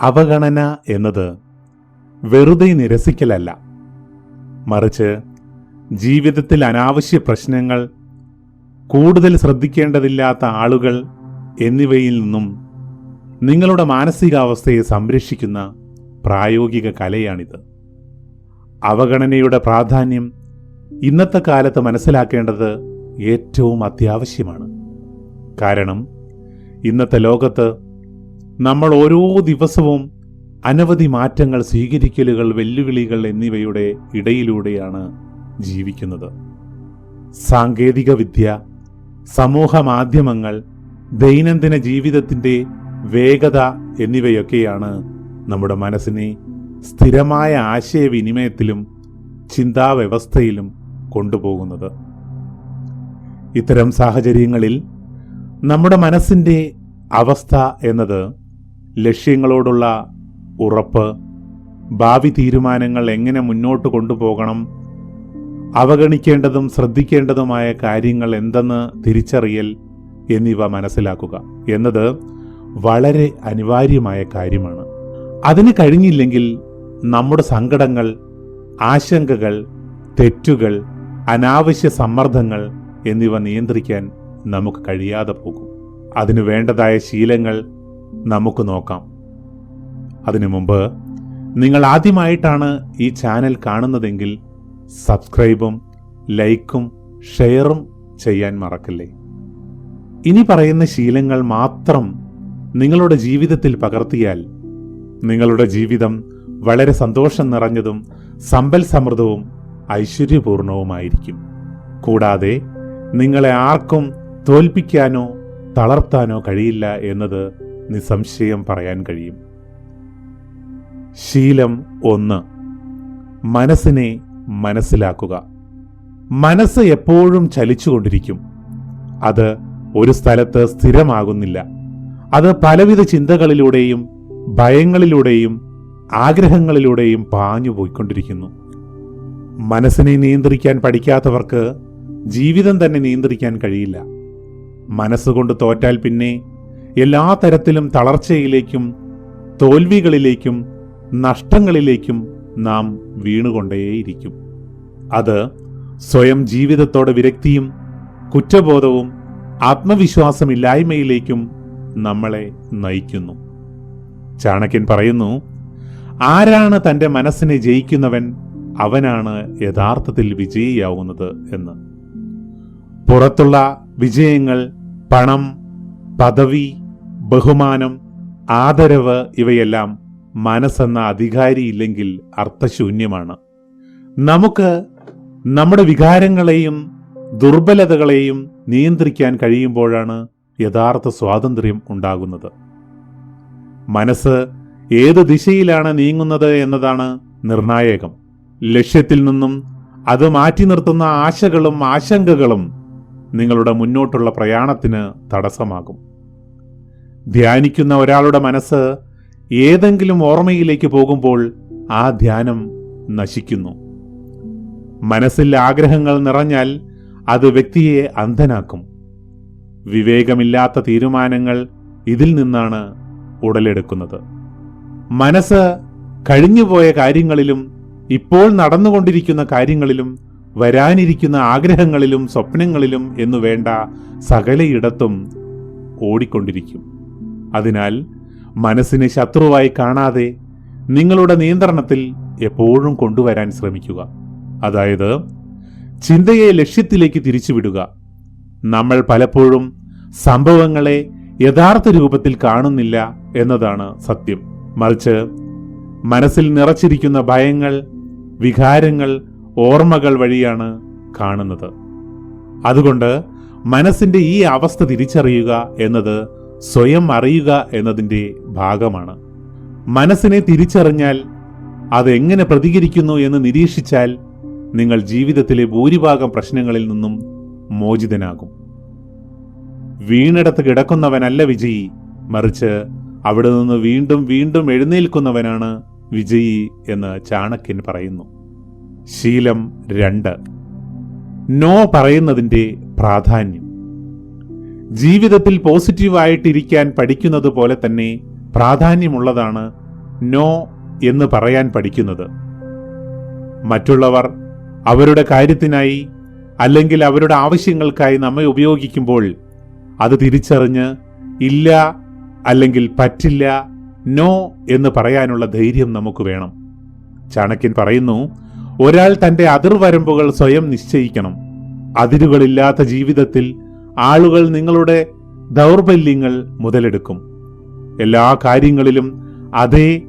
അവഗണന എന്നത് വെറുതെ നിരസിക്കലല്ല. മറിച്ച് ജീവിതത്തിൽ അനാവശ്യ പ്രശ്നങ്ങൾ കൂടുതൽ ശ്രദ്ധിക്കേണ്ടതില്ലാത്ത ആളുകൾ എന്നിവയിൽ നിന്നും നിങ്ങളുടെ മാനസികാവസ്ഥയെ സംരക്ഷിക്കുന്ന പ്രായോഗിക കലയാണിത്. അവഗണനയുടെ പ്രാധാന്യം ഇന്നത്തെ കാലത്ത് മനസ്സിലാക്കേണ്ടത് ഏറ്റവും അത്യാവശ്യമാണ്. കാരണം ഇന്നത്തെ ലോകത്ത് നമ്മൾ ഓരോ ദിവസവും അനവധി മാറ്റങ്ങൾ സ്വീകരിക്കലുകൾ വെല്ലുവിളികൾ എന്നിവയുടെ ഇടയിലൂടെയാണ് ജീവിക്കുന്നത്. സാങ്കേതിക വിദ്യ സമൂഹ മാധ്യമങ്ങൾ ദൈനംദിന ജീവിതത്തിന്റെ വേഗത എന്നിവയൊക്കെയാണ് നമ്മുടെ മനസ്സിനെ സ്ഥിരമായ ആശയവിനിമയത്തിലും ചിന്താവ്യവസ്ഥയിലും കൊണ്ടുപോകുന്നത്. ഇത്തരം സാഹചര്യങ്ങളിൽ നമ്മുടെ മനസ്സിന്റെ അവസ്ഥ എന്നത് ലക്ഷ്യങ്ങളോടുള്ള ഉറപ്പ് ഭാവി തീരുമാനങ്ങൾ എങ്ങനെ മുന്നോട്ട് കൊണ്ടുപോകണം അവഗണിക്കേണ്ടതും ശ്രദ്ധിക്കേണ്ടതുമായ കാര്യങ്ങൾ എന്തെന്ന് തിരിച്ചറിയൽ എന്നിവ മനസ്സിലാക്കുക എന്നത് വളരെ അനിവാര്യമായ കാര്യമാണ്. അതിന് കഴിഞ്ഞില്ലെങ്കിൽ നമ്മുടെ സങ്കടങ്ങൾ ആശങ്കകൾ തെറ്റുകൾ അനാവശ്യ സമ്മർദ്ദങ്ങൾ എന്നിവ നിയന്ത്രിക്കാൻ നമുക്ക് കഴിയാതെ പോകും. അതിനു വേണ്ടതായ ശീലങ്ങൾ നമുക്ക് നോക്കാം. അതിനു മുമ്പ് നിങ്ങൾ ആദ്യമായിട്ടാണ് ഈ ചാനൽ കാണുന്നതെങ്കിൽ സബ്സ്ക്രൈബും ലൈക്കും ഷെയറും ചെയ്യാൻ മറക്കല്ലേ. ഇനി പറയുന്ന ശീലങ്ങൾ മാത്രം നിങ്ങളുടെ ജീവിതത്തിൽ പകർത്തിയാൽ നിങ്ങളുടെ ജീവിതം വളരെ സന്തോഷം നിറഞ്ഞതും സമ്പൽ സമൃദ്ധവും ഐശ്വര്യപൂർണവുമായിരിക്കും. കൂടാതെ നിങ്ങളെ ആർക്കും തോൽപ്പിക്കാനോ തളർത്താനോ കഴിയില്ല എന്നത് നിസ്സംശയം പറയാൻ കഴിയും. ശീലം ഒന്ന്. മനസ്സിനെ മനസ്സിലാക്കുക. മനസ്സ് എപ്പോഴും ചലിച്ചുകൊണ്ടിരിക്കും. അത് ഒരു സ്ഥലത്ത് സ്ഥിരമാകുന്നില്ല. അത് പലവിധ ചിന്തകളിലൂടെയും ഭയങ്ങളിലൂടെയും ആഗ്രഹങ്ങളിലൂടെയും പാഞ്ഞു പോയിക്കൊണ്ടിരിക്കുന്നു. മനസ്സിനെ നിയന്ത്രിക്കാൻ പഠിക്കാത്തവർക്ക് ജീവിതം തന്നെ നിയന്ത്രിക്കാൻ കഴിയില്ല. മനസ്സുകൊണ്ട് തോറ്റാൽ പിന്നെ എല്ലാ തരത്തിലും തളർച്ചയിലേക്കും തോൽവികളിലേക്കും നഷ്ടങ്ങളിലേക്കും നാം വീണുകൊണ്ടേയിരിക്കും. അത് സ്വയം ജീവിതത്തോടെ വിരക്തിയും കുറ്റബോധവും ആത്മവിശ്വാസമില്ലായ്മയിലേക്കും നമ്മളെ നയിക്കുന്നു. ചാണക്യൻ പറയുന്നു ആരാണ് തന്റെ മനസ്സിനെ ജയിക്കുന്നവൻ? അവനാണ് യഥാർത്ഥത്തിൽ വിജയിയാവുന്നത് എന്ന്. പുറത്തുള്ള വിജയങ്ങൾ പണം പദവി ബഹുമാനം ആദരവ് ഇവയെല്ലാം മനസ്സെന്ന അധികാരിയില്ലെങ്കിൽ അർത്ഥശൂന്യമാണ്. നമുക്ക് നമ്മുടെ വികാരങ്ങളെയും ദുർബലതകളെയും നിയന്ത്രിക്കാൻ കഴിയുമ്പോഴാണ് യഥാർത്ഥ സ്വാതന്ത്ര്യം ഉണ്ടാകുന്നത്. മനസ്സ് ഏത് ദിശയിലാണ് നീങ്ങുന്നത് എന്നതാണ് നിർണായകം. ലക്ഷ്യത്തിൽ നിന്നും അത് മാറ്റി നിർത്തുന്ന ആശകളും ആശങ്കകളും നിങ്ങളുടെ മുന്നോട്ടുള്ള പ്രയാണത്തിന് തടസ്സമാകും. ധ്യാനിക്കുന്ന ഒരാളുടെ മനസ്സ് ഏതെങ്കിലും ഓർമ്മയിലേക്ക് പോകുമ്പോൾ ആ ധ്യാനം നശിക്കുന്നു. മനസ്സിൽ ആഗ്രഹങ്ങൾ നിറഞ്ഞാൽ അത് വ്യക്തിയെ അന്ധനാക്കും. വിവേകമില്ലാത്ത തീരുമാനങ്ങൾ ഇതിൽ നിന്നാണ് ഉടലെടുക്കുന്നത്. മനസ്സ് കഴിഞ്ഞുപോയ കാര്യങ്ങളിലും ഇപ്പോൾ നടന്നുകൊണ്ടിരിക്കുന്ന കാര്യങ്ങളിലും വരാനിരിക്കുന്ന ആഗ്രഹങ്ങളിലും സ്വപ്നങ്ങളിലും എന്നു വേണ്ട സകലയിടത്തും ഓടിക്കൊണ്ടിരിക്കും. അതിനാൽ മനസ്സിനെ ശത്രുവായി കാണാതെ നിങ്ങളുടെ നിയന്ത്രണത്തിൽ എപ്പോഴും കൊണ്ടുവരാൻ ശ്രമിക്കുക. അതായത് ചിന്തയെ ലക്ഷ്യത്തിലേക്ക് തിരിച്ചുവിടുക. നമ്മൾ പലപ്പോഴും സംഭവങ്ങളെ യഥാർത്ഥ രൂപത്തിൽ കാണുന്നില്ല എന്നതാണ് സത്യം. മറിച്ച് മനസ്സിൽ നിറച്ചിരിക്കുന്ന ഭയങ്ങൾ വികാരങ്ങൾ ഓർമ്മകൾ വഴിയാണ് കാണുന്നത്. അതുകൊണ്ട് മനസ്സിന്റെ ഈ അവസ്ഥ തിരിച്ചറിയുക എന്നത് സ്വയം അറിയുക എന്നതിന്റെ ഭാഗമാണ്. മനസ്സിനെ തിരിച്ചറിഞ്ഞാൽ അതെങ്ങനെ പ്രതികരിക്കുന്നു എന്ന് നിരീക്ഷിച്ചാൽ നിങ്ങൾ ജീവിതത്തിലെ ഭൂരിഭാഗം പ്രശ്നങ്ങളിൽ നിന്നും മോചിതനാകും. വീണെടുത്ത് കിടക്കുന്നവനല്ല വിജയി മറിച്ച് അവിടെ നിന്ന് വീണ്ടും വീണ്ടും എഴുന്നേൽക്കുന്നവനാണ് വിജയി എന്ന് ചാണക്യൻ പറയുന്നു. ശീലം രണ്ട്. നോ പറയുന്നതിന്റെ പ്രാധാന്യം. ജീവിതത്തിൽ പോസിറ്റീവായിട്ടിരിക്കാൻ പഠിക്കുന്നത് പോലെ തന്നെ പ്രാധാന്യമുള്ളതാണ് നോ എന്ന് പറയാൻ പഠിക്കുന്നത്. മറ്റുള്ളവർ അവരുടെ കാര്യത്തിനായി അല്ലെങ്കിൽ അവരുടെ ആവശ്യങ്ങൾക്കായി നമ്മെ ഉപയോഗിക്കുമ്പോൾ അത് തിരിച്ചറിഞ്ഞ് ഇല്ല അല്ലെങ്കിൽ പറ്റില്ല നോ എന്ന് പറയാനുള്ള ധൈര്യം നമുക്ക് വേണം. ചാണക്യൻ പറയുന്നു ഒരാൾ തന്റെ അതിർവരമ്പുകൾ സ്വയം നിശ്ചയിക്കണം. അതിരുകളില്ലാത്ത ജീവിതത്തിൽ ആളുകൾ നിങ്ങളുടെ ദൗർബല്യങ്ങൾ മുതലെടുക്കും. എല്ലാ കാര്യങ്ങളിലും അതെ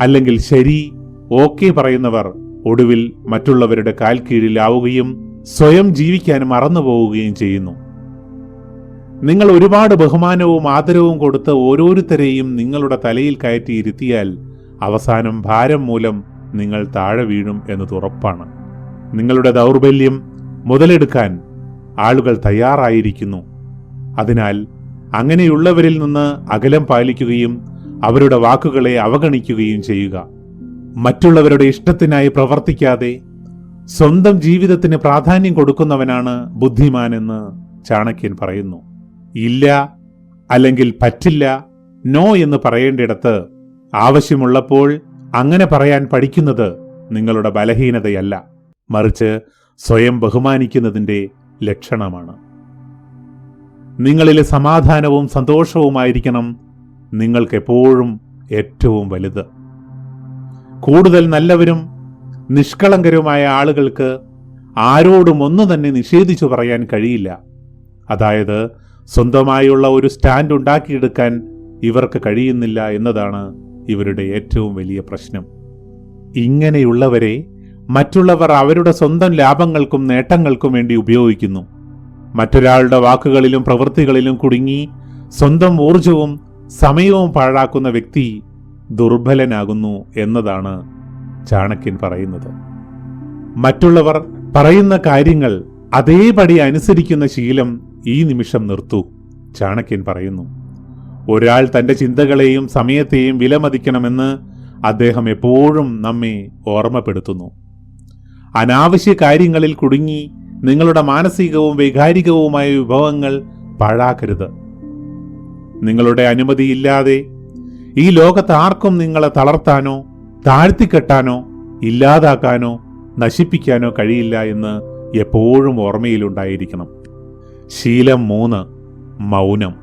അല്ലെങ്കിൽ ശരി ഓക്കെ പറയുന്നവർ ഒടുവിൽ മറ്റുള്ളവരുടെ കാൽ കീഴിലാവുകയും സ്വയം ജീവിക്കാൻ മറന്നുപോവുകയും ചെയ്യുന്നു. നിങ്ങൾ ഒരുപാട് ബഹുമാനവും ആദരവും കൊടുത്ത് ഓരോരുത്തരെയും നിങ്ങളുടെ തലയിൽ കയറ്റിയിരുത്തിയാൽ അവസാനം ഭാരം മൂലം നിങ്ങൾ താഴെ വീഴും എന്നത് ഉറപ്പാണ്. നിങ്ങളുടെ ദൗർബല്യം മുതലെടുക്കാൻ ആളുകൾ തയ്യാറായിരിക്കുന്നു. അതിനാൽ അങ്ങനെയുള്ളവരിൽ നിന്ന് അകലം പാലിക്കുകയും അവരുടെ വാക്കുകളെ അവഗണിക്കുകയും ചെയ്യുക. മറ്റുള്ളവരുടെ ഇഷ്ടത്തിനായി പ്രവർത്തിക്കാതെ സ്വന്തം ജീവിതത്തിന് പ്രാധാന്യം കൊടുക്കുന്നവനാണ് ബുദ്ധിമാൻ എന്ന് ചാണക്യൻ പറയുന്നു. ഇല്ല അല്ലെങ്കിൽ പറ്റില്ല നോ എന്ന് പറയേണ്ടിടത്ത് ആവശ്യമുള്ളപ്പോൾ അങ്ങനെ പറയാൻ പഠിക്കുന്നത് നിങ്ങളുടെ ബലഹീനതയല്ല. മറിച്ച് സ്വയം ബഹുമാനിക്കുന്നതിന്റെ ലക്ഷണമാണ്. നിങ്ങളിലെ സമാധാനവും സന്തോഷവുമായിരിക്കണം നിങ്ങൾക്കെപ്പോഴും ഏറ്റവും വലുത്. കൂടുതൽ നല്ലവരും നിഷ്കളങ്കരുമായ ആളുകൾക്ക് ആരോടും ഒന്നു തന്നെ നിഷേധിച്ചു പറയാൻ കഴിയില്ല. അതായത് സ്വന്തമായുള്ള ഒരു സ്റ്റാൻഡ് ഉണ്ടാക്കിയെടുക്കാൻ ഇവർക്ക് കഴിയുന്നില്ല എന്നതാണ് ഇവരുടെ ഏറ്റവും വലിയ പ്രശ്നം. ഇങ്ങനെയുള്ളവരെ മറ്റുള്ളവർ അവരുടെ സ്വന്തം ലാഭങ്ങൾക്കും നേട്ടങ്ങൾക്കും വേണ്ടി ഉപയോഗിക്കുന്നു. മറ്റൊരാളുടെ വാക്കുകളിലും പ്രവൃത്തികളിലും കുടുങ്ങി സ്വന്തം ഊർജവും സമയവും പാഴാക്കുന്ന വ്യക്തി ദുർബലനാകുന്നു എന്നതാണ് ചാണക്യൻ പറയുന്നത്. മറ്റുള്ളവർ പറയുന്ന കാര്യങ്ങൾ അതേപടി അനുസരിക്കുന്ന ശീലം ഈ നിമിഷം നിർത്തൂ ചാണക്യൻ പറയുന്നു. ഒരാൾ തന്റെ ചിന്തകളെയും സമയത്തെയും വിലമതിക്കണമെന്ന് അദ്ദേഹം എപ്പോഴും നമ്മെ ഓർമ്മപ്പെടുത്തുന്നു. അനാവശ്യ കാര്യങ്ങളിൽ കുടുങ്ങി നിങ്ങളുടെ മാനസികവും വൈകാരികവുമായ വിഭവങ്ങൾ പാഴാക്കരുത്. നിങ്ങളുടെ അനുമതിയില്ലാതെ ഈ ലോകത്ത് ആർക്കും നിങ്ങളെ തളർത്താനോ താഴ്ത്തിക്കെട്ടാനോ ഇല്ലാതാക്കാനോ നശിപ്പിക്കാനോ കഴിയില്ല എന്ന് എപ്പോഴും ഓർമ്മയിലുണ്ടായിരിക്കണം. ശീലം മൂന്ന് മൗനം.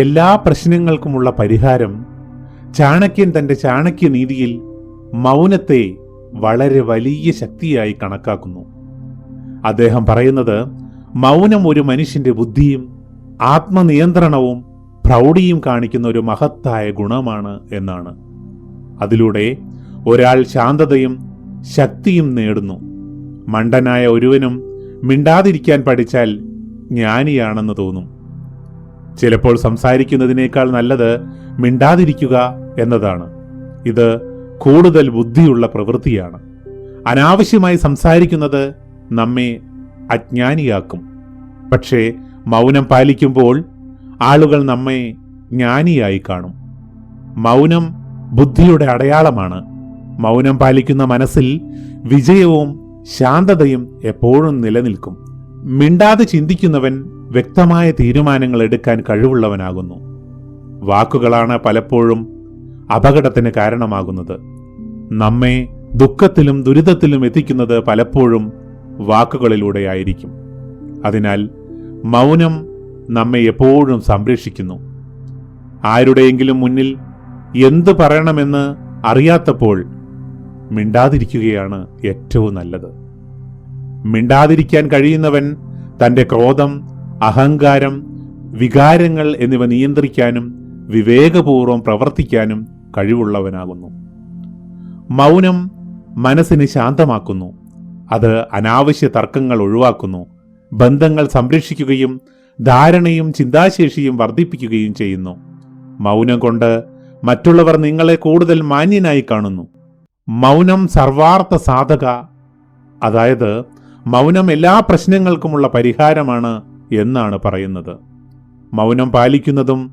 എല്ലാ പ്രശ്നങ്ങൾക്കുമുള്ള പരിഹാരം ചാണക്യൻ തന്റെ ചാണക്യനീതിയിൽ മൗനത്തെ വളരെ വലിയ ശക്തിയായി കണക്കാക്കുന്നു. അദ്ദേഹം പറയുന്നത് മൗനം ഒരു മനുഷ്യന്റെ ബുദ്ധിയും ആത്മനിയന്ത്രണവും പ്രൗഢിയും കാണിക്കുന്ന ഒരു മഹത്തായ ഗുണമാണ് എന്നാണ്. അതിലൂടെ ഒരാൾ ശാന്തതയും ശക്തിയും നേടുന്നു. മണ്ടനായ ഒരുവനും മിണ്ടാതിരിക്കാൻ പഠിച്ചാൽ ജ്ഞാനിയാണെന്ന് തോന്നും. ചിലപ്പോൾ സംസാരിക്കുന്നതിനേക്കാൾ നല്ലത് മിണ്ടാതിരിക്കുക എന്നതാണ്. ഇത് കൂടുതൽ ബുദ്ധിയുള്ള പ്രവൃത്തിയാണ്. അനാവശ്യമായി സംസാരിക്കുന്നത് നമ്മെ അജ്ഞാനിയാക്കും. പക്ഷേ മൗനം പാലിക്കുമ്പോൾ ആളുകൾ നമ്മെ ജ്ഞാനിയായി കാണും. മൗനം ബുദ്ധിയുടെ അടയാളമാണ്. മൗനം പാലിക്കുന്ന മനസ്സിൽ വിജയവും ശാന്തതയും എപ്പോഴും നിലനിൽക്കും. മിണ്ടാതെ ചിന്തിക്കുന്നവൻ വ്യക്തമായ തീരുമാനങ്ങൾ എടുക്കാൻ കഴിവുള്ളവനാകുന്നു. വാക്കുകളാണ് പലപ്പോഴും അപകടത്തിന് കാരണമാകുന്നത്. നമ്മെ ദുഃഖത്തിലും ദുരിതത്തിലും എത്തിക്കുന്നത് പലപ്പോഴും വാക്കുകളിലൂടെയായിരിക്കും. അതിനാൽ മൗനം നമ്മെ എപ്പോഴും സംരക്ഷിക്കുന്നു. ആരുടെയെങ്കിലും മുന്നിൽ എന്ത് പറയണമെന്ന് അറിയാത്തപ്പോൾ മിണ്ടാതിരിക്കുകയാണ് ഏറ്റവും നല്ലത്. മിണ്ടാതിരിക്കാൻ കഴിയുന്നവൻ തന്റെ ക്രോധം അഹങ്കാരം വികാരങ്ങൾ എന്നിവ നിയന്ത്രിക്കാനും വിവേകപൂർവം പ്രവർത്തിക്കാനും കഴിവുള്ളവനാകുന്നു. മൗനം മനസ്സിന് ശാന്തമാക്കുന്നു. അത് അനാവശ്യ തർക്കങ്ങൾ ഒഴിവാക്കുന്നു. ബന്ധങ്ങൾ സംരക്ഷിക്കുകയും ധാരണയും ചിന്താശേഷിയും വർദ്ധിപ്പിക്കുകയും ചെയ്യുന്നു. മൗനം കൊണ്ട് മറ്റുള്ളവർ നിങ്ങളെ കൂടുതൽ മാന്യനായി കാണുന്നു. മൗനം സർവാർത്ഥ സാധക. അതായത് മൗനം എല്ലാ പ്രശ്നങ്ങൾക്കുമുള്ള പരിഹാരമാണ് എന്നാണ് പറയുന്നത്. മൗനം പാലിക്കുന്നതും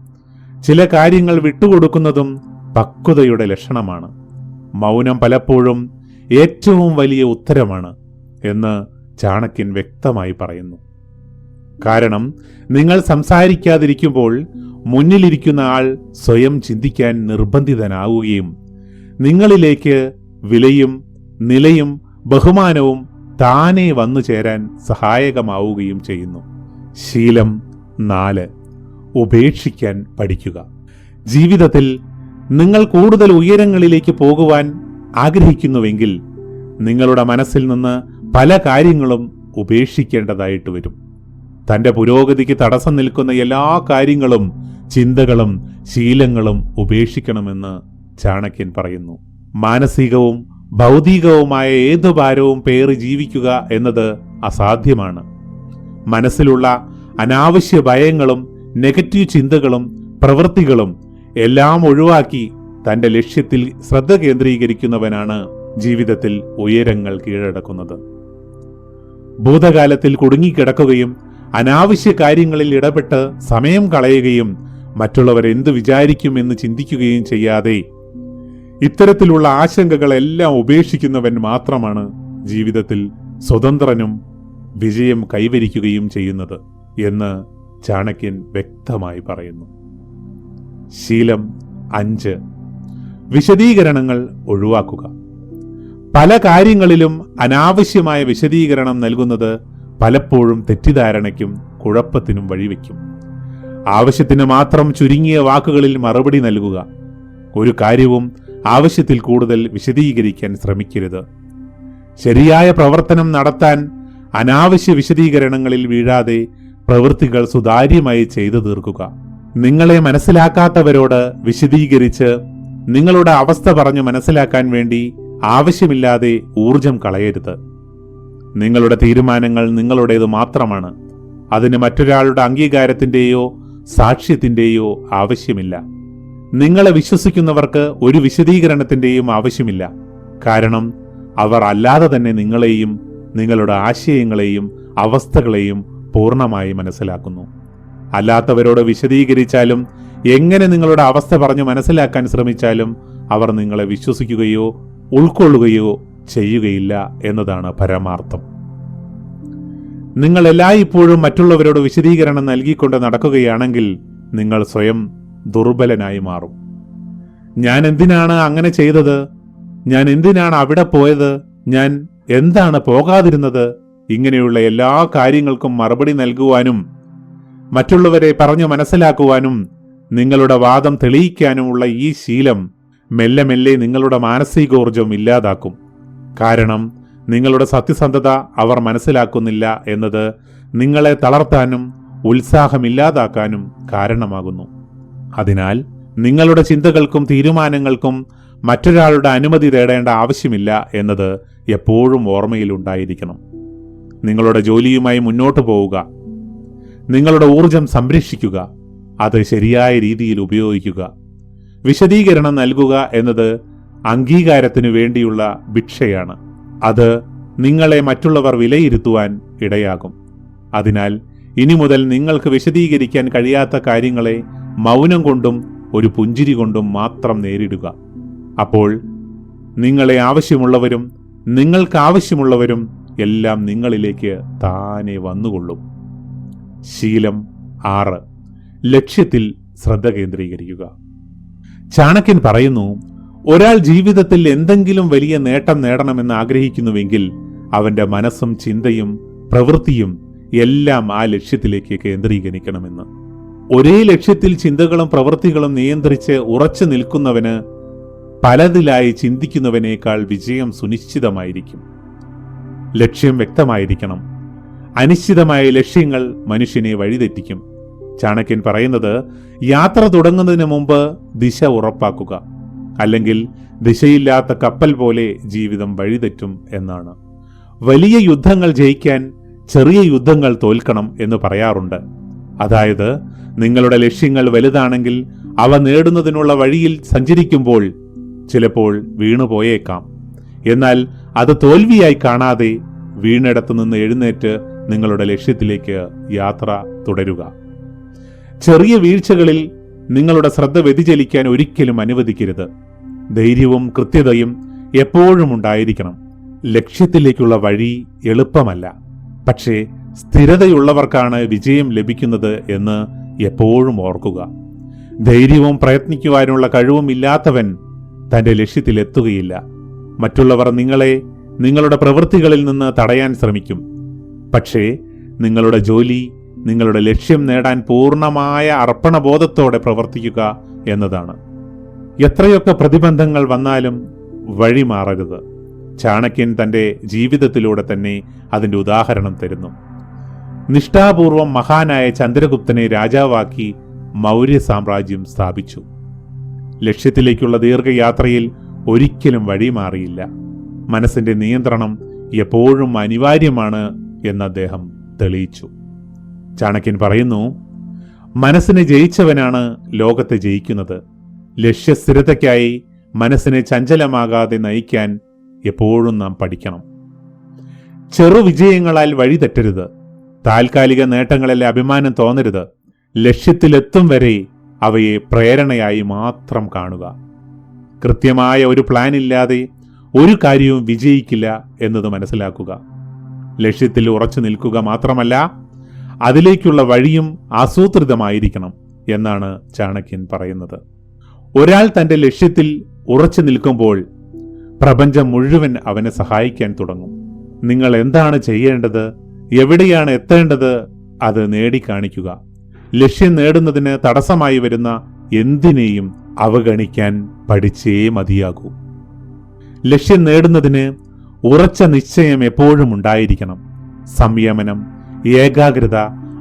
ചില കാര്യങ്ങൾ വിട്ടുകൊടുക്കുന്നതും പക്വതയുടെ ലക്ഷണമാണ്. മൗനം പലപ്പോഴും ഏറ്റവും വലിയ ഉത്തരമാണ് എന്ന് ചാണക്യൻ വ്യക്തമായി പറയുന്നു. കാരണം നിങ്ങൾ സംസാരിക്കാതിരിക്കുമ്പോൾ മുന്നിലിരിക്കുന്ന ആൾ സ്വയം ചിന്തിക്കാൻ നിർബന്ധിതനാവുകയും നിങ്ങളിലേക്ക് വിലയും നിലയും ബഹുമാനവും താനെ വന്നു ചേരാൻ സഹായകമാവുകയും ചെയ്യുന്നു. ശീലം നാല്. ഉപേക്ഷിക്കാൻ പഠിക്കുക. ജീവിതത്തിൽ നിങ്ങൾ കൂടുതൽ ഉയരങ്ങളിലേക്ക് പോകുവാൻ ആഗ്രഹിക്കുന്നുവെങ്കിൽ നിങ്ങളുടെ മനസ്സിൽ നിന്ന് പല കാര്യങ്ങളും ഉപേക്ഷിക്കേണ്ടതായിട്ട് വരും. തന്റെ പുരോഗതിക്ക് തടസ്സം നിൽക്കുന്ന എല്ലാ കാര്യങ്ങളും ചിന്തകളും ശീലങ്ങളും ഉപേക്ഷിക്കണമെന്ന് ചാണക്യൻ പറയുന്നു. മാനസികവും ഭൗതികവുമായ ഏതു ഭാരവും പേറി ജീവിക്കുക എന്നത് അസാധ്യമാണ്. മനസ്സിലുള്ള അനാവശ്യ ഭയങ്ങളും നെഗറ്റീവ് ചിന്തകളും പ്രവൃത്തികളും എല്ലാം ഒഴിവാക്കി തന്റെ ലക്ഷ്യത്തിൽ ശ്രദ്ധ കേന്ദ്രീകരിക്കുന്നവനാണ് ജീവിതത്തിൽ ഉയരങ്ങൾ കീഴടക്കുന്നത്. ഭൂതകാലത്തിൽ കുടുങ്ങിക്കിടക്കുകയും അനാവശ്യ കാര്യങ്ങളിൽ ഇടപെട്ട് സമയം കളയുകയും മറ്റുള്ളവർ എന്തു വിചാരിക്കും എന്ന് ചിന്തിക്കുകയും ചെയ്യാതെ ഇത്തരത്തിലുള്ള ആശങ്കകളെല്ലാം ഉപേക്ഷിക്കുന്നവൻ മാത്രമാണ് ജീവിതത്തിൽ സ്വതന്ത്രനും വിജയം കൈവരിക്കുകയും ചെയ്യുന്നത് എന്ന് ചാണക്യൻ വ്യക്തമായി പറയുന്നു. ശീലം അഞ്ച്. വിശദീകരണങ്ങൾ ഒഴിവാക്കുക. പല കാര്യങ്ങളിലും അനാവശ്യമായ വിശദീകരണം നൽകുന്നത് പലപ്പോഴും തെറ്റിദ്ധാരണയ്ക്കും കുഴപ്പത്തിനും വഴിവെക്കും. ആവശ്യത്തിന് മാത്രം ചുരുങ്ങിയ വാക്കുകളിൽ മറുപടി നൽകുക. ഒരു കാര്യവും ആവശ്യത്തിൽ കൂടുതൽ വിശദീകരിക്കാൻ ശ്രമിക്കരുത്. ശരിയായ പ്രവർത്തനം നടത്താൻ അനാവശ്യ വിശദീകരണങ്ങളിൽ വീഴാതെ പ്രവൃത്തികൾ സുതാര്യമായി ചെയ്തു തീർക്കുക. നിങ്ങളെ മനസ്സിലാക്കാത്തവരോട് വിശദീകരിച്ച് നിങ്ങളുടെ അവസ്ഥ പറഞ്ഞു മനസ്സിലാക്കാൻ വേണ്ടി ആവശ്യമില്ലാതെ ഊർജം കളയരുത്. നിങ്ങളുടെ തീരുമാനങ്ങൾ നിങ്ങളുടേത് മാത്രമാണ്. അതിന് മറ്റൊരാളുടെ അംഗീകാരത്തിന്റെയോ സാക്ഷ്യത്തിന്റെയോ ആവശ്യമില്ല. നിങ്ങളെ വിശ്വസിക്കുന്നവർക്ക് ഒരു വിശദീകരണത്തിന്റെയും ആവശ്യമില്ല. കാരണം അവർ അല്ലാതെ തന്നെ നിങ്ങളെയും നിങ്ങളുടെ ആശയങ്ങളെയും അവസ്ഥകളെയും പൂർണമായി മനസ്സിലാക്കുന്നു. അല്ലാത്തവരോട് വിശദീകരിച്ചാലും എങ്ങനെ നിങ്ങളുടെ അവസ്ഥ പറഞ്ഞു മനസ്സിലാക്കാൻ ശ്രമിച്ചാലും അവർ നിങ്ങളെ വിശ്വസിക്കുകയോ ഉൾക്കൊള്ളുകയോ ചെയ്യുകയില്ല എന്നതാണ് പരമാർത്ഥം. നിങ്ങൾ എല്ലായ്പ്പോഴും മറ്റുള്ളവരോട് വിശദീകരണം നൽകിക്കൊണ്ട് നടക്കുകയാണെങ്കിൽ നിങ്ങൾ സ്വയം ദുർബലനായി മാറും. ഞാൻ എന്തിനാണ് അങ്ങനെ ചെയ്തത്? ഞാൻ എന്തിനാണ് അവിടെ പോയത്? ഞാൻ എന്താണ് പോകാതിരുന്നത്? ഇങ്ങനെയുള്ള എല്ലാ കാര്യങ്ങൾക്കും മറുപടി നൽകുവാനും മറ്റുള്ളവരെ പറഞ്ഞു മനസ്സിലാക്കുവാനും നിങ്ങളുടെ വാദം തെളിയിക്കാനുമുള്ള ഈ ശീലം മെല്ലെ മെല്ലെ നിങ്ങളുടെ മാനസികോർജം ഇല്ലാതാക്കും. കാരണം നിങ്ങളുടെ സത്യസന്ധത അവർ മനസ്സിലാക്കുന്നില്ല എന്നത് നിങ്ങളെ തളർത്താനും ഉത്സാഹമില്ലാതാക്കാനും കാരണമാകുന്നു. അതിനാൽ നിങ്ങളുടെ ചിന്തകൾക്കും തീരുമാനങ്ങൾക്കും മറ്റൊരാളുടെ അനുമതി തേടേണ്ട ആവശ്യമില്ല എന്നത് എപ്പോഴും ഓർമ്മയിലുണ്ടായിരിക്കണം നിങ്ങളുടെ ജോലിയുമായി മുന്നോട്ട് പോവുക. നിങ്ങളുടെ ഊർജം സംരക്ഷിക്കുക അത് ശരിയായ രീതിയിൽ ഉപയോഗിക്കുക. വിശദീകരണം നൽകുക എന്നത് അംഗീകാരത്തിനു വേണ്ടിയുള്ള ഭിക്ഷയാണ്. അത് നിങ്ങളെ മറ്റുള്ളവർ വിലയിരുത്തുവാൻ ഇടയാകും. അതിനാൽ ഇനി മുതൽ നിങ്ങൾക്ക് വിശദീകരിക്കാൻ കഴിയാത്ത കാര്യങ്ങളെ മൗനം കൊണ്ടും ഒരു പുഞ്ചിരി കൊണ്ടും മാത്രം നേരിടുക. അപ്പോൾ നിങ്ങളെ ആവശ്യമുള്ളവരും നിങ്ങൾക്ക് ആവശ്യമുള്ളവരും എല്ലാം നിങ്ങളിലേക്ക് താനെ വന്നുകൊള്ളും. ശീലം ആറ്. ലക്ഷ്യത്തിൽ ശ്രദ്ധ കേന്ദ്രീകരിക്കുക. ചാണക്യൻ പറയുന്നു ഒരാൾ ജീവിതത്തിൽ എന്തെങ്കിലും വലിയ നേട്ടം നേടണമെന്ന് ആഗ്രഹിക്കുന്നുവെങ്കിൽ അവന്റെ മനസ്സും ചിന്തയും പ്രവൃത്തിയും എല്ലാം ആ ലക്ഷ്യത്തിലേക്ക് കേന്ദ്രീകരിക്കണമെന്ന്. ഒരേ ലക്ഷ്യത്തിൽ ചിന്തകളും പ്രവൃത്തികളും നിയന്ത്രിച്ച് ഉറച്ചു നിൽക്കുന്നവന് പലതിലായി ചിന്തിക്കുന്നവനേക്കാൾ വിജയം സുനിശ്ചിതമായിരിക്കും. ലക്ഷ്യം വ്യക്തമായിരിക്കണം. അനിശ്ചിതമായ ലക്ഷ്യങ്ങൾ മനുഷ്യനെ വഴിതെറ്റിക്കും. ചാണക്യൻ പറയുന്നത് യാത്ര തുടങ്ങുന്നതിന് മുമ്പ് ദിശ ഉറപ്പാക്കുക. അല്ലെങ്കിൽ ദിശയില്ലാത്ത കപ്പൽ പോലെ ജീവിതം വഴിതെറ്റും എന്നാണ്. വലിയ യുദ്ധങ്ങൾ ജയിക്കാൻ ചെറിയ യുദ്ധങ്ങൾ തോൽക്കണം എന്ന് പറയാറുണ്ട്. അതായത് നിങ്ങളുടെ ലക്ഷ്യങ്ങൾ വലുതാണെങ്കിൽ അവ നേടുന്നതിനുള്ള വഴിയിൽ സഞ്ചരിക്കുമ്പോൾ ചിലപ്പോൾ വീണുപോയേക്കാം. എന്നാൽ അത് തോൽവിയായി കാണാതെ വീണിടത്തു നിന്ന് എഴുന്നേറ്റ് നിങ്ങളുടെ ലക്ഷ്യത്തിലേക്ക് യാത്ര തുടരുക. ചെറിയ വീഴ്ചകളിൽ നിങ്ങളുടെ ശ്രദ്ധ വ്യതിചലിക്കാൻ ഒരിക്കലും അനുവദിക്കരുത്. ധൈര്യവും കൃത്യതയും എപ്പോഴും ഉണ്ടായിരിക്കണം. ലക്ഷ്യത്തിലേക്കുള്ള വഴി എളുപ്പമല്ല. പക്ഷേ സ്ഥിരതയുള്ളവർക്കാണ് വിജയം ലഭിക്കുന്നത് എന്ന് എപ്പോഴും ഓർക്കുക. ധൈര്യവും പ്രയത്നിക്കുവാനുള്ള കഴിവും ഇല്ലാത്തവൻ തന്റെ ലക്ഷ്യത്തിലെത്തുകയില്ല. മറ്റുള്ളവർ നിങ്ങളെ നിങ്ങളുടെ പ്രവൃത്തികളിൽ നിന്ന് തടയാൻ ശ്രമിക്കും. പക്ഷേ നിങ്ങളുടെ ജോലി നിങ്ങളുടെ ലക്ഷ്യം നേടാൻ പൂർണമായ അർപ്പണബോധത്തോടെ പ്രവർത്തിക്കുക എന്നതാണ്. എത്രയൊക്കെ പ്രതിബന്ധങ്ങൾ വന്നാലും വഴി മാറരുത്. ചാണക്യൻ തന്റെ ജീവിതത്തിലൂടെ തന്നെ അതിന്റെ ഉദാഹരണം തരുന്നു. നിഷ്ഠാപൂർവം മഹാനായ ചന്ദ്രഗുപ്തനെ രാജാവാക്കി മൗര്യ സാമ്രാജ്യം സ്ഥാപിച്ചു. ലക്ഷ്യത്തിലേക്കുള്ള ദീർഘയാത്രയിൽ ഒരിക്കലും വഴി മാറിയില്ല. മനസ്സിന്റെ നിയന്ത്രണം എപ്പോഴും അനിവാര്യമാണ് എന്ന് അദ്ദേഹം തെളിയിച്ചു. ചാണക്യൻ പറയുന്നു മനസ്സിനെ ജയിച്ചവനാണ് ലോകത്തെ ജയിക്കുന്നത്. ലക്ഷ്യസ്ഥിരതയ്ക്കായി മനസ്സിനെ ചഞ്ചലമാകാതെ നയിക്കാൻ എപ്പോഴും നാം പഠിക്കണം. ചെറു വിജയങ്ങളാൽ വഴി തെറ്റരുത്. താൽക്കാലിക നേട്ടങ്ങളല്ലേ അഭിമാനം തോന്നരുത്. ലക്ഷ്യത്തിലെത്തും വരെ അവയെ പ്രേരണയായി മാത്രം കാണുക. കൃത്യമായ ഒരു പ്ലാൻ ഇല്ലാതെ ഒരു കാര്യവും വിജയിക്കില്ല എന്നത് മനസ്സിലാക്കുക. ലക്ഷ്യത്തിൽ ഉറച്ചു നിൽക്കുക മാത്രമല്ല അതിലേക്കുള്ള വഴിയും ആസൂത്രിതമായിരിക്കണം എന്നാണ് ചാണക്യൻ പറയുന്നത്. ഒരാൾ തന്റെ ലക്ഷ്യത്തിൽ ഉറച്ചു നിൽക്കുമ്പോൾ പ്രപഞ്ചം മുഴുവൻ അവനെ സഹായിക്കാൻ തുടങ്ങും. നിങ്ങൾ എന്താണ് ചെയ്യേണ്ടത്? എവിടെയാണ് എത്തേണ്ടത്? അത് നേടിക്കാണിക്കുക. ലക്ഷ്യം നേടുന്നതിന് തടസ്സമായി വരുന്ന എന്തിനേയും അവഗണിക്കാൻ പഠിച്ചേ മതിയാകൂ. ലക്ഷ്യം നേടുന്നതിന് ഉറച്ച നിശ്ചയം എപ്പോഴും ഉണ്ടായിരിക്കണം. സംയമനം ഏകാഗ്രത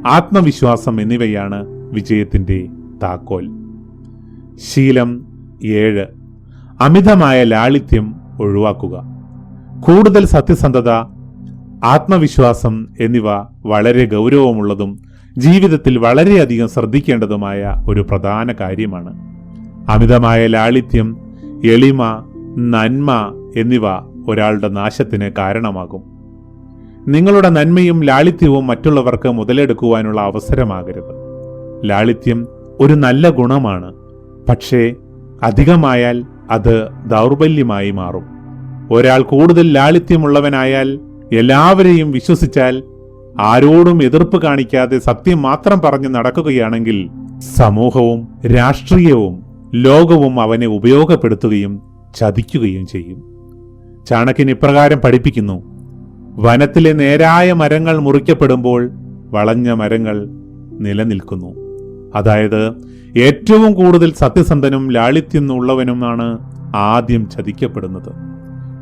ആത്മവിശ്വാസം എന്നിവയാണ് വിജയത്തിന്റെ താക്കോൽ. ശീലം ഏഴ്. അമിതമായ ലാളിത്യം ഒഴിവാക്കുക. കൂടുതൽ സത്യസന്ധത ആത്മവിശ്വാസം എന്നിവ വളരെ ഗൗരവമുള്ളതും ജീവിതത്തിൽ വളരെയധികം ശ്രദ്ധിക്കേണ്ടതുമായ ഒരു പ്രധാന കാര്യമാണ്. അമിതമായ ലാളിത്യം എളിമ നന്മ എന്നിവ ഒരാളുടെ നാശത്തിന് കാരണമാകും. നിങ്ങളുടെ നന്മയും ലാളിത്യവും മറ്റുള്ളവർക്ക് മുതലെടുക്കുവാനുള്ള അവസരമാകരുത്. ലാളിത്യം ഒരു നല്ല ഗുണമാണ്. പക്ഷേ അധികമായാൽ അത് ദൗർബല്യമായി മാറും. ഒരാൾ കൂടുതൽ ലാളിത്യമുള്ളവനായാൽ എല്ലാവരെയും വിശ്വസിച്ചാൽ ആരോടും എതിർപ്പ് കാണിക്കാതെ സത്യം മാത്രം പറഞ്ഞ് നടക്കുകയാണെങ്കിൽ സമൂഹവും രാഷ്ട്രീയവും ലോകവും അവനെ ഉപയോഗപ്പെടുത്തുകയും ചതിക്കുകയും ചെയ്യും. ചാണക്യൻ ഇപ്രകാരം പഠിപ്പിക്കുന്നു. വനത്തിലെ നേരായ മരങ്ങൾ മുറിക്കപ്പെടുമ്പോൾ വളഞ്ഞ മരങ്ങൾ നിലനിൽക്കുന്നു. അതായത് ഏറ്റവും കൂടുതൽ സത്യസന്ധനും ലാളിത്യം ഉള്ളവനുമാണ് ആദ്യം ചതിക്കപ്പെടുന്നത്.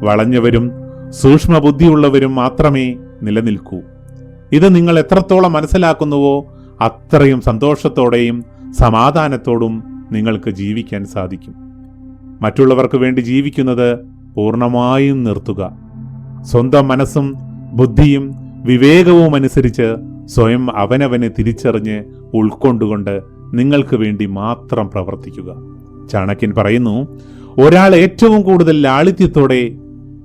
വളഞ്ഞവരും സൂക്ഷ്മബുദ്ധിയുള്ളവരും മാത്രമേ നിലനിൽക്കൂ. ഇത് നിങ്ങൾ എത്രത്തോളം മനസ്സിലാക്കുന്നുവോ അത്രയും സന്തോഷത്തോടെയും സമാധാനത്തോടും നിങ്ങൾക്ക് ജീവിക്കാൻ സാധിക്കും. മറ്റുള്ളവർക്ക് വേണ്ടി ജീവിക്കുന്നത് പൂർണമായും നിർത്തുക. സ്വന്തം മനസ്സും ബുദ്ധിയും വിവേകവും അനുസരിച്ച് സ്വയം അവനവനെ തിരിച്ചറിഞ്ഞ് ഉൾക്കൊണ്ടുകൊണ്ട് നിങ്ങൾക്ക് വേണ്ടി മാത്രം പ്രവർത്തിക്കുക. ചാണക്യൻ പറയുന്നു ഒരാൾ ഏറ്റവും കൂടുതൽ ലാളിത്യത്തോടെ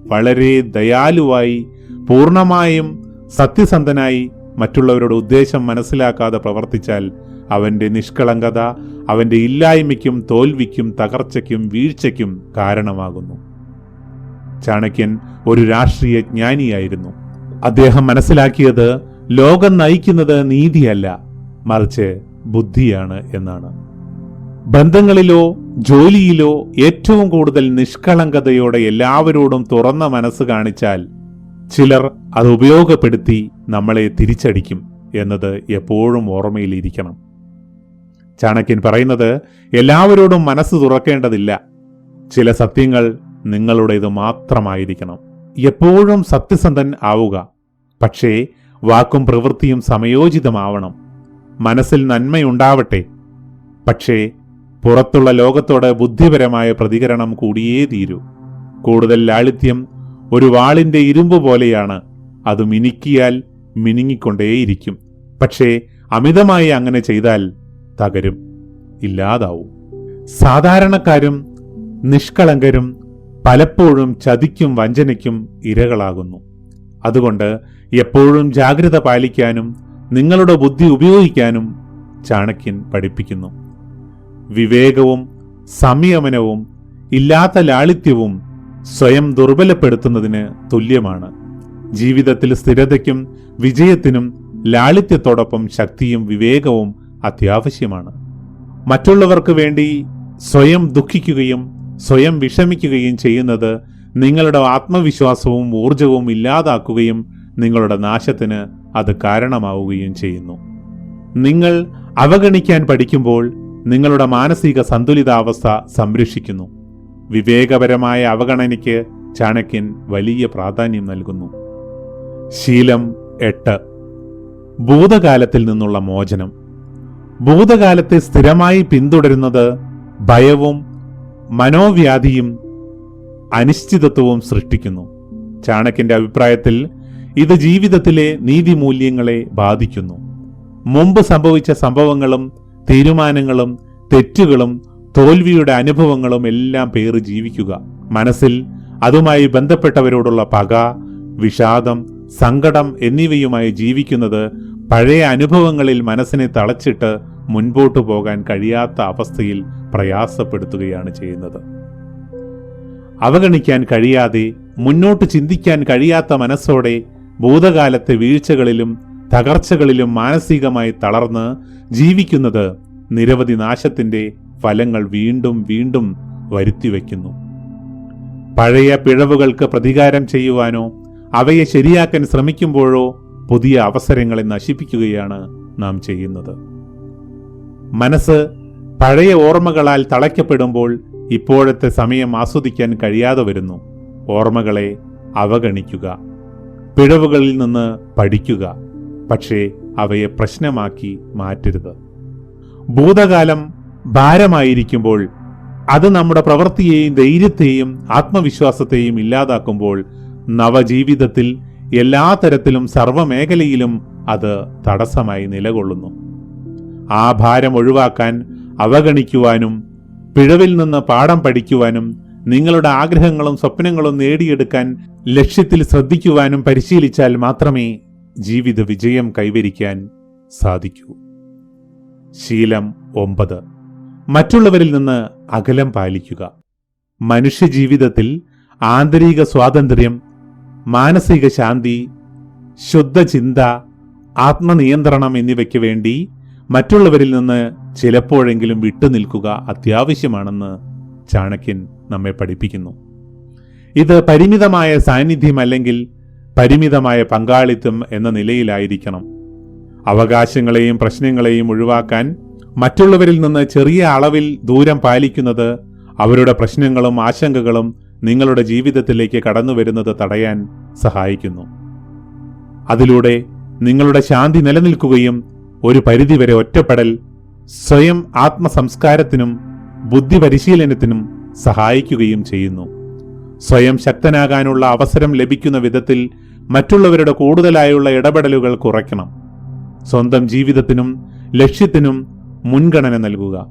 വളരെ ദയാലുവായി പൂർണമായും സത്യസന്ധനായി മറ്റുള്ളവരുടെ ഉദ്ദേശം മനസ്സിലാക്കാതെ പ്രവർത്തിച്ചാൽ അവന്റെ നിഷ്കളങ്കത അവന്റെ ഇല്ലായ്മയ്ക്കും തോൽവിക്കും തകർച്ചയ്ക്കും വീഴ്ചയ്ക്കും കാരണമാകുന്നു. ചാണക്യൻ ഒരു രാഷ്ട്രീയ ജ്ഞാനിയായിരുന്നു. അദ്ദേഹം മനസ്സിലാക്കിയത് ലോകം നയിക്കുന്നത് നീതിയല്ല മറിച്ച് ബുദ്ധിയാണ് എന്നാണ്. ബന്ധങ്ങളിലോ ജോലിയിലോ ഏറ്റവും കൂടുതൽ നിഷ്കളങ്കതയോടെ എല്ലാവരോടും തുറന്ന മനസ്സ് കാണിച്ചാൽ ചിലർ അത് ഉപയോഗപ്പെടുത്തി നമ്മളെ തിരിച്ചടിക്കും എന്നത് എപ്പോഴും ഓർമ്മയിലിരിക്കണം. ചാണക്യൻ പറയുന്നത് എല്ലാവരോടും മനസ്സ് തുറക്കേണ്ടതില്ല. ചില സത്യങ്ങൾ നിങ്ങളുടേത് മാത്രമായിരിക്കണം. എപ്പോഴും സത്യസന്ധൻ ആവുക. പക്ഷേ വാക്കും പ്രവൃത്തിയും സമയോചിതമാവണം. മനസ്സിൽ നന്മയുണ്ടാവട്ടെ. പക്ഷേ പുറത്തുള്ള ലോകത്തോട് ബുദ്ധിപരമായ പ്രതികരണം കൂടിയേ തീരൂ. കൂടുതൽ ലാളിത്യം ഒരു വാളിന്റെ ഇരുമ്പ് പോലെയാണ്. അത് മിനുക്കിയാൽ മിനുങ്ങിക്കൊണ്ടേയിരിക്കും. പക്ഷേ അമിതമായി അങ്ങനെ ചെയ്താൽ തകരും ഇല്ലാതാവും. സാധാരണക്കാരും നിഷ്കളങ്കരും പലപ്പോഴും ചതിക്കും വഞ്ചനയ്ക്കും ഇരകളാകുന്നു. അതുകൊണ്ട് എപ്പോഴും ജാഗ്രത പാലിക്കാനും നിങ്ങളുടെ ബുദ്ധി ഉപയോഗിക്കാനും ചാണക്യൻ പഠിപ്പിക്കുന്നു. വിവേകവും സംയമനവും ഇല്ലാത്ത ലാളിത്യവും സ്വയം ദുർബലപ്പെടുത്തുന്നതിന് തുല്യമാണ്. ജീവിതത്തിൽ സ്ഥിരതയ്ക്കും വിജയത്തിനും ലാളിത്യത്തോടൊപ്പം ശക്തിയും വിവേകവും അത്യാവശ്യമാണ്. മറ്റുള്ളവർക്ക് വേണ്ടി സ്വയം ദുഃഖിക്കുകയും സ്വയം വിഷമിക്കുകയും ചെയ്യുന്നത് നിങ്ങളുടെ ആത്മവിശ്വാസവും ഊർജവും ഇല്ലാതാക്കുകയും നിങ്ങളുടെ നാശത്തിന് അത് കാരണമാവുകയും ചെയ്യുന്നു. നിങ്ങൾ അവഗണിക്കാൻ പഠിക്കുമ്പോൾ നിങ്ങളുടെ മാനസിക സന്തുലിതാവസ്ഥ സംരക്ഷിക്കുന്നു. വിവേകപരമായ അവഗണനയ്ക്ക് ചാണക്യൻ വലിയ പ്രാധാന്യം നൽകുന്നു. ശീലം എട്ട്. ഭൂതകാലത്തിൽ നിന്നുള്ള മോചനം. ഭൂതകാലത്തെ സ്ഥിരമായി പിന്തുടരുന്നത് ഭയവും മനോവ്യാധിയും അനിശ്ചിതത്വവും സൃഷ്ടിക്കുന്നു. ചാണക്യന്റെ അഭിപ്രായത്തിൽ ഇത് ജീവിതത്തിലെ നീതിമൂല്യങ്ങളെ ബാധിക്കുന്നു. മുമ്പ് സംഭവിച്ച സംഭവങ്ങളും തീരുമാനങ്ങളും തെറ്റുകളും തോൽവിയുടെ അനുഭവങ്ങളും എല്ലാം പേറി ജീവിക്കുക. മനസ്സിൽ അതുമായി ബന്ധപ്പെട്ടവരോടുള്ള പക വിഷാദം സങ്കടം എന്നിവയുമായി ജീവിക്കുന്നത് പഴയ അനുഭവങ്ങളിൽ മനസ്സിനെ തളച്ചിട്ട് മുൻപോട്ടു പോകാൻ കഴിയാത്ത അവസ്ഥയിൽ പ്രയാസപ്പെടുത്തുകയാണ് ചെയ്യുന്നത്. അവഗണിക്കാൻ കഴിയാതെ മുന്നോട്ട് ചിന്തിക്കാൻ കഴിയാത്ത മനസ്സോടെ ഭൂതകാലത്തെ വീഴ്ചകളിലും തകർച്ചകളിലും മാനസികമായി തളർന്ന് ജീവിക്കുന്നത് നിരവധി നാശത്തിന്റെ ഫലങ്ങൾ വീണ്ടും വീണ്ടും വരുത്തിവെക്കുന്നു. പഴയ പിഴവുകൾക്ക് പ്രതികാരം ചെയ്യുവാനോ അവയെ ശരിയാക്കാൻ ശ്രമിക്കുമ്പോഴോ പുതിയ അവസരങ്ങളെ നശിപ്പിക്കുകയാണ് നാം ചെയ്യുന്നത്. മനസ്സ് പഴയ ഓർമ്മകളാൽ തളയ്ക്കപ്പെടുമ്പോൾ ഇപ്പോഴത്തെ സമയം ആസ്വദിക്കാൻ കഴിയാതെ വരുന്നു. ഓർമ്മകളെ അവഗണിക്കുക. പിഴവുകളിൽ നിന്ന് പഠിക്കുക. പക്ഷേ അവയെ പ്രശ്നമാക്കി മാറ്റരുത്. ഭൂതകാലം ഭാരമായിരിക്കുമ്പോൾ അത് നമ്മുടെ പ്രവൃത്തിയെയും ധൈര്യത്തെയും ആത്മവിശ്വാസത്തെയും ഇല്ലാതാക്കുമ്പോൾ നവജീവിതത്തിൽ എല്ലാ തരത്തിലും സർവമേഖലയിലും അത് തടസ്സമായി നിലകൊള്ളുന്നു. ആ ഭാരം ഒഴിവാക്കാൻ അവഗണിക്കുവാനും പിഴവിൽ നിന്ന് പാഠം പഠിക്കുവാനും നിങ്ങളുടെ ആഗ്രഹങ്ങളും സ്വപ്നങ്ങളും നേടിയെടുക്കാൻ ലക്ഷ്യത്തിൽ ശ്രദ്ധിക്കുവാനും പരിശീലിച്ചാൽ മാത്രമേ ജീവിത വിജയം കൈവരിക്കാൻ സാധിക്കൂ. ശീലം ഒമ്പത്. മറ്റുള്ളവരിൽ നിന്ന് അകലം പാലിക്കുക. മനുഷ്യജീവിതത്തിൽ ആന്തരിക സ്വാതന്ത്ര്യം മാനസിക ശാന്തി ശുദ്ധചിന്ത ആത്മനിയന്ത്രണം എന്നിവയ്ക്ക് വേണ്ടി മറ്റുള്ളവരിൽ നിന്ന് ചിലപ്പോഴെങ്കിലും വിട്ടുനിൽക്കുക അത്യാവശ്യമാണെന്ന് ചാണക്യൻ നമ്മെ പഠിപ്പിക്കുന്നു. ഇത് പരിമിതമായ സാന്നിധ്യം അല്ലെങ്കിൽ പരിമിതമായ പങ്കാളിത്തം എന്ന നിലയിലായിരിക്കണം. അവകാശങ്ങളെയും പ്രശ്നങ്ങളെയും ഒഴിവാക്കാൻ മറ്റുള്ളവരിൽ നിന്ന് ചെറിയ അളവിൽ ദൂരം പാലിക്കുന്നത് അവരുടെ പ്രശ്നങ്ങളും ആശങ്കകളും നിങ്ങളുടെ ജീവിതത്തിലേക്ക് കടന്നു വരുന്നത് തടയാൻ സഹായിക്കുന്നു. അതിലൂടെ നിങ്ങളുടെ ശാന്തി നിലനിൽക്കുകയും ഒരു പരിധിവരെ ഒറ്റപ്പെടൽ സ്വയം ആത്മസംസ്കാരത്തിനും ബുദ്ധി പരിശീലനത്തിനും സഹായിക്കുകയും ചെയ്യുന്നു. സ്വയം ശക്തനാകാനുള്ള അവസരം ലഭിക്കുന്ന വിധത്തിൽ മറ്റുള്ളവരുടെ കൂടുതലായുള്ള ഇടപെടലുകൾ കുറയ്ക്കണം. സ്വന്തം ജീവിതത്തിനും ലക്ഷ്യത്തിനും മുൻഗണന നൽകുക.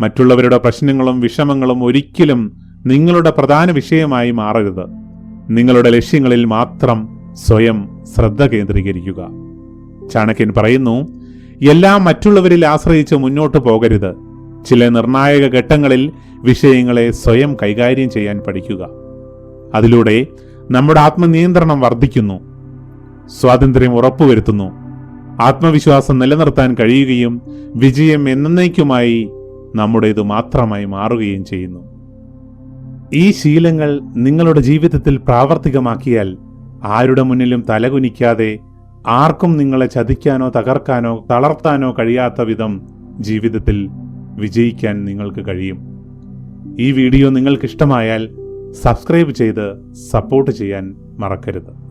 മറ്റുള്ളവരുടെ പ്രശ്നങ്ങളും വിഷമങ്ങളും ഒരിക്കലും നിങ്ങളുടെ പ്രധാന വിഷയമായി മാറരുത്. നിങ്ങളുടെ ലക്ഷ്യങ്ങളിൽ മാത്രം സ്വയം ശ്രദ്ധ കേന്ദ്രീകരിക്കുക. ചാണക്യൻ പറയുന്നു എല്ലാം മറ്റുള്ളവരിൽ ആശ്രയിച്ച് മുന്നോട്ട് പോകരുത്. ചില നിർണായക ഘട്ടങ്ങളിൽ വിഷയങ്ങളെ സ്വയം കൈകാര്യം ചെയ്യാൻ പഠിക്കുക. അതിലൂടെ നമ്മുടെ ആത്മനിയന്ത്രണം വർദ്ധിക്കുന്നു. സ്വാതന്ത്ര്യം ഉറപ്പുവരുത്തുന്നു. ആത്മവിശ്വാസം നിലനിർത്താൻ കഴിയുകയും വിജയം എന്നേക്കുമായി നമ്മുടേത് മാത്രമായി മാറുകയും ചെയ്യുന്നു. ഈ ശീലങ്ങൾ നിങ്ങളുടെ ജീവിതത്തിൽ പ്രാവർത്തികമാക്കിയാൽ ആരുടെ മുന്നിലും തലകുനിക്കാതെ ആർക്കും നിങ്ങളെ ചതിക്കാനോ തകർക്കാനോ തളർത്താനോ കഴിയാത്ത വിധം ജീവിതത്തിൽ വിജയിക്കാൻ നിങ്ങൾക്ക് കഴിയും. ഈ വീഡിയോ നിങ്ങൾക്കിഷ്ടമായാൽ സബ്സ്ക്രൈബ് ചെയ്ത് സപ്പോർട്ട് ചെയ്യാൻ മറക്കരുത്.